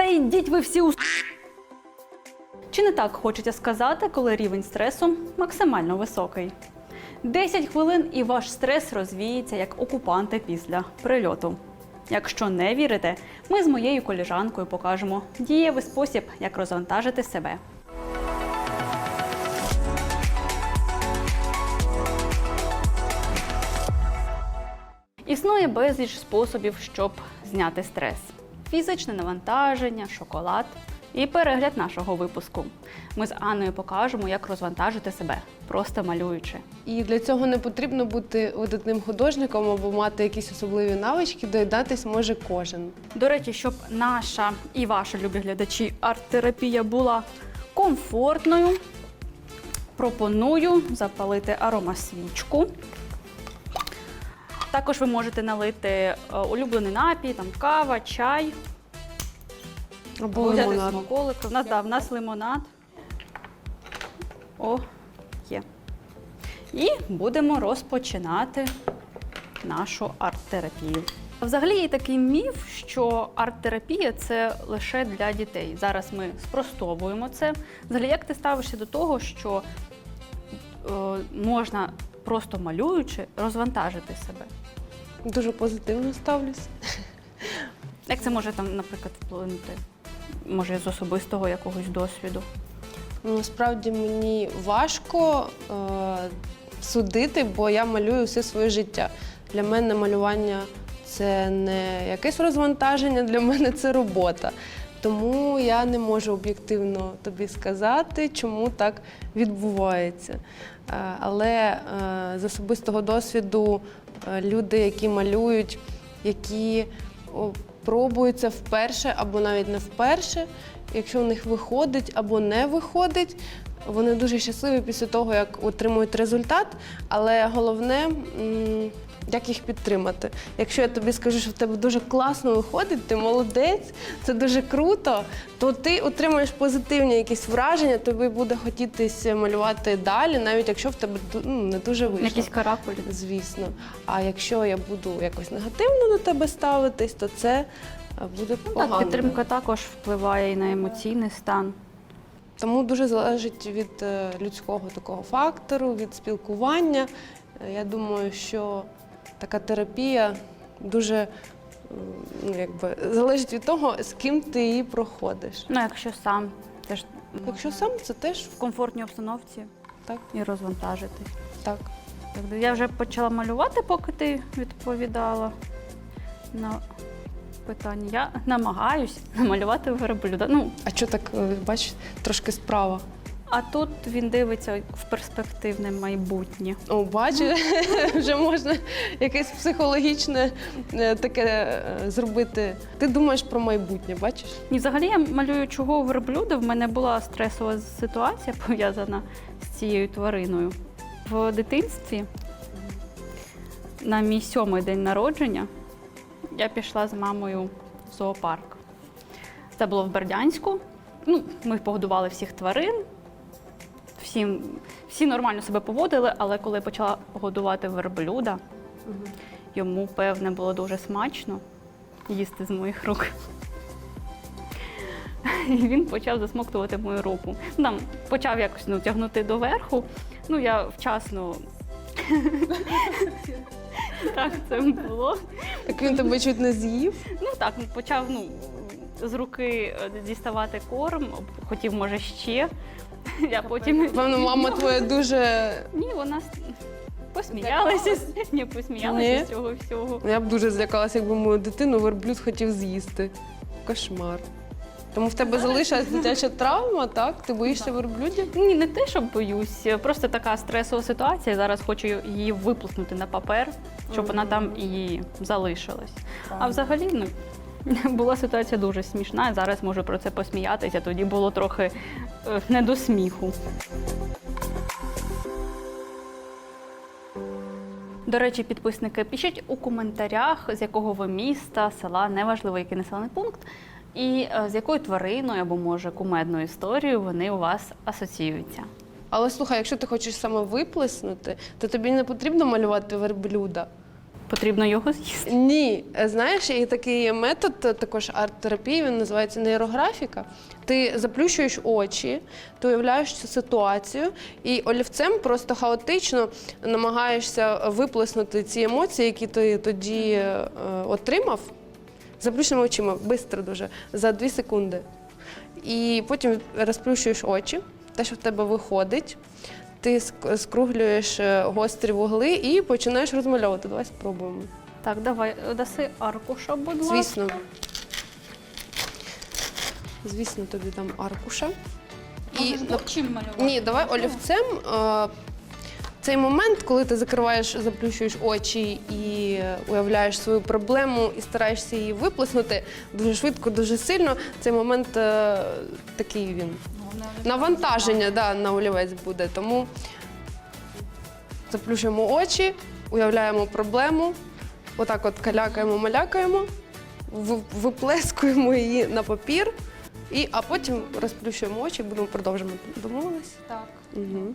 Та йдіть ви всі у... Чи не так хочеться сказати, коли рівень стресу максимально високий? 10 хвилин і ваш стрес розвіється як окупанти після прильоту. Якщо не вірите, ми з моєю коліжанкою покажемо дієвий спосіб, як розвантажити себе. Існує безліч способів, щоб зняти стрес: фізичне навантаження, шоколад і перегляд нашого випуску. Ми з Анною покажемо, як розвантажити себе, просто малюючи. І для цього не потрібно бути видатним художником або мати якісь особливі навички, доїдатись може кожен. До речі, щоб наша і ваша любі глядачі арт-терапія була комфортною, пропоную запалити аромасвічку. Також ви можете налити е, улюблений напій, там кава, чай, Або взяти лимонад. смаколик. У нас, да, в нас лимонад. О, є. І будемо розпочинати нашу арт-терапію. Взагалі є такий міф, що арт-терапія це лише для дітей. Зараз ми спростовуємо це. Взагалі, як ти ставишся до того, що е, можна просто малюючи розвантажити себе? Дуже позитивно ставлюсь. Як це може там, наприклад, вплинути? Може, з особистого якогось досвіду? Ну, Насправді мені важко е, судити, бо я малюю все своє життя. Для мене малювання це не якесь розвантаження, для мене це робота. Тому я не можу об'єктивно тобі сказати, чому так відбувається. Е, Але е, з особистого досвіду е, люди, які малюють, які пробуються вперше або навіть не вперше, якщо у них виходить або не виходить, вони дуже щасливі після того, як отримують результат. Але головне, як їх підтримати. Якщо я тобі скажу, що в тебе дуже класно виходить, ти молодець, це дуже круто, то ти отримаєш позитивні якісь враження, тобі буде хотітися малювати далі, навіть якщо в тебе ну, не дуже вийшло. Якісь каракулі. Звісно. А якщо я буду якось негативно до тебе ставитись, то це е, буде Ну, погано. так, підтримка також впливає і на емоційний стан. Тому дуже залежить від е, людського такого фактору, від спілкування. Е, Я думаю, що така терапія дуже ну, якби, залежить від того, з ким ти її проходиш. Ну, якщо сам теж Якщо сам, це теж в комфортній обстановці так. і розвантажити. так. Так, Я вже почала малювати, поки ти відповідала на питання. Я намагаюсь намалювати верблюда. Ну, А що так, е, бачиш, трошки справа? А тут він дивиться в перспективне майбутнє. О, бачиш, вже можна якесь психологічне е, таке е, зробити. Ти думаєш про майбутнє, бачиш? І взагалі я малюю чого верблюда. В мене була стресова ситуація пов'язана з цією твариною. В дитинстві на мій сьомий день народження я пішла з мамою в зоопарк. Це було в Бердянську. Ну, ми погодували всіх тварин. Всі, всі нормально себе поводили, але коли я почала годувати верблюда, йому, певне, було дуже смачно їсти з моїх рук. І він почав засмоктувати мою руку. Ну, Там почав якось ну, тягнути доверху. Ну, я вчасно. Так, це було. Так він тебе чуть не з'їв. Ну так, почав ну, з руки е, діставати корм, хотів, може, ще. Я потім. Певно, мама твоя дуже. Ні, вона с- посміялася. з- Ні, посміялася Ні? з цього всього. Я б дуже злякалася, якби мою дитину верблюд хотів з'їсти. Кошмар. Тому в тебе залишилась дитяча травма, так? Ти боїшся верблюдів? Ні, не те, що боюсь, просто така стресова ситуація. Зараз хочу її виплеснути на папер, щоб вона там і залишилась. А взагалі, ну. Була ситуація дуже смішна, зараз можу про це посміятися. Тоді було трохи е, не до сміху. До речі, підписники, пишіть у коментарях, з якого ви міста, села, неважливо який населений пункт, і е, з якою твариною або може кумедною історією вони у вас асоціюються. Але слухай, якщо ти хочеш саме виплеснути, то тобі не потрібно малювати верблюда. Потрібно його з'їсти. Ні, знаєш, і такий метод е, також арт-терапії, він називається нейрографіка. Ти заплющуєш очі, ти уявляєш цю ситуацію, і олівцем просто хаотично намагаєшся виплеснути ці емоції, які ти тоді е, отримав. Заплющеними очима, швидко дуже, за 2 секунди. І потім розплющуєш очі, те, що в тебе виходить. Ти скруглюєш е, гострі вугли і починаєш розмальовувати. Давай спробуємо. Так, давай, даси аркуша, будь ласка. Звісно. Звісно, тобі дам аркуша. І чим малювати? ні, давай олівцем. е, Цей момент, коли ти закриваєш, заплющуєш очі і уявляєш свою проблему і стараєшся її виплеснути дуже швидко, дуже сильно. Цей момент е, такий він. Навантаження да, на олівець буде. Тому заплющуємо очі, уявляємо проблему, отак от калякаємо, малякаємо, виплескуємо її на папір, і, а потім розплющуємо очі і будемо продовжувати. Домовились? Так. Угу.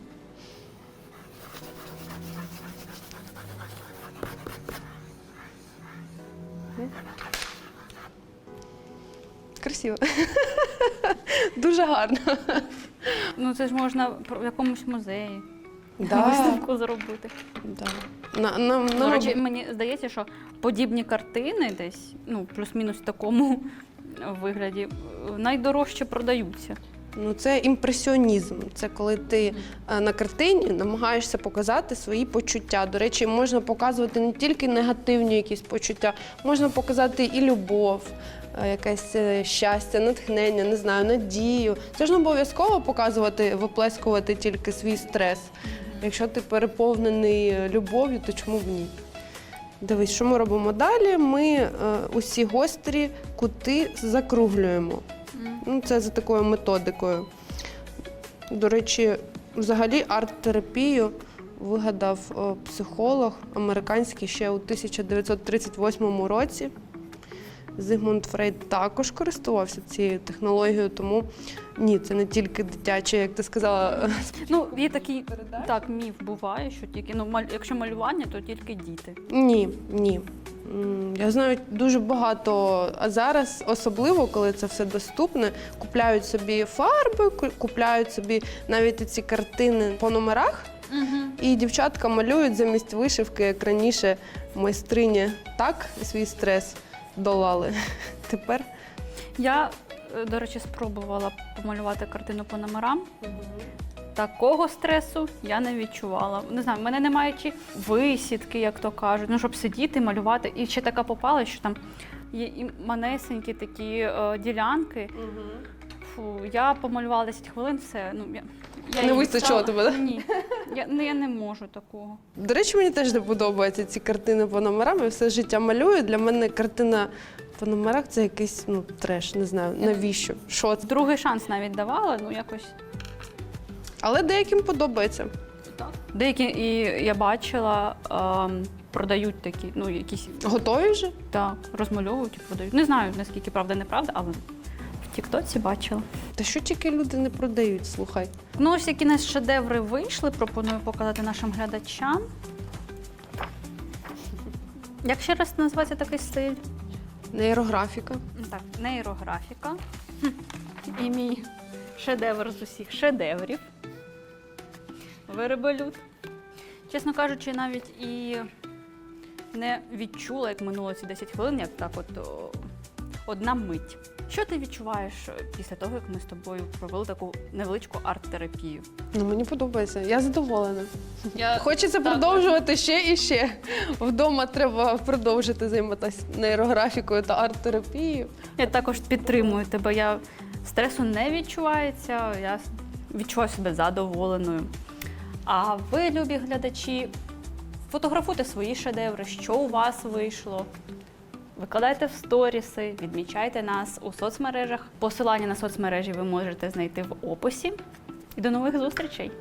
Красиво. Дуже гарно. Ну це ж можна в якомусь музеї Да. виставку зробити. Да. На, на, До на, речі, мені здається, що подібні картини десь, ну, плюс-мінус в такому вигляді, найдорожче продаються. Ну, це імпресіонізм. Це коли ти е, на картині намагаєшся показати свої почуття. До речі, можна показувати не тільки негативні якісь почуття, можна показати і любов, якесь е, щастя, натхнення, не знаю, надію. Це ж не обов'язково показувати, виплескувати тільки свій стрес. Якщо ти переповнений е, любов'ю, то чому б ні? Дивись, що ми робимо далі? Ми е, усі гострі кути закруглюємо. Ну, це за такою методикою. До речі, взагалі арт-терапію вигадав е, психолог американський ще у 1938 році. Зигмунд Фрейд також користувався цією технологією, тому ні, це не тільки дитяче, як ти сказала. Ну, є такий так, міф буває, що тільки ну, маль- якщо малювання, то тільки діти. Ні, ні. Я знаю дуже багато, а зараз, особливо коли це все доступне, купляють собі фарби, купляють собі навіть ці картини по номерах. І дівчатка малюють замість вишивки, як раніше майстрині так свій стрес долали. Тепер Я, е, до речі, спробувала помалювати картину по номерам. Такого стресу я не відчувала. Не знаю, в мене немає чи висідки, як то кажуть, ну щоб сидіти, малювати. І ще така попала, що там є і манесенькі такі е, ділянки. Фу, я помалювала 10 хвилин, все. Ну, я, я Не вистачило тебе. Ні. Я, ну, я не можу такого. До речі, мені теж не подобаються ці картини по номерам. Я все життя малюю. Для мене картина по номерах це якийсь ну, треш, не знаю, навіщо? Що це? Другий шанс навіть давала, ну якось. Але деяким подобається. Деякі і я бачила, ем, продають такі, ну якісь Готові вже? так, розмальовують і продають. Не знаю наскільки правда, неправда, але Тіктоці бачила. Та що тільки люди не продають, слухай. Ну, ось які нас шедеври вийшли, пропоную показати нашим глядачам. Як ще раз називається такий стиль? Нейрографіка. Так, нейрографіка. Хм, І мій шедевр з усіх шедеврів. Вербелют. Чесно кажучи, навіть і не відчула, як минуло ці 10 хвилин, як так от одна мить. Що ти відчуваєш е, після того, як ми з тобою провели таку невеличку арт-терапію? Ну мені подобається. Я задоволена. Я Хочеться також. продовжувати ще і ще. Вдома треба продовжити займатися нейрографікою та арт-терапією. Я також підтримую тебе. Я стресу не відчувається, я відчуваю себе задоволеною. А ви, любі глядачі, фотографуйте свої шедеври, що у вас вийшло. Викладайте в сторіси, відмічайте нас у соцмережах. Посилання на соцмережі ви можете знайти в описі. І до нових зустрічей!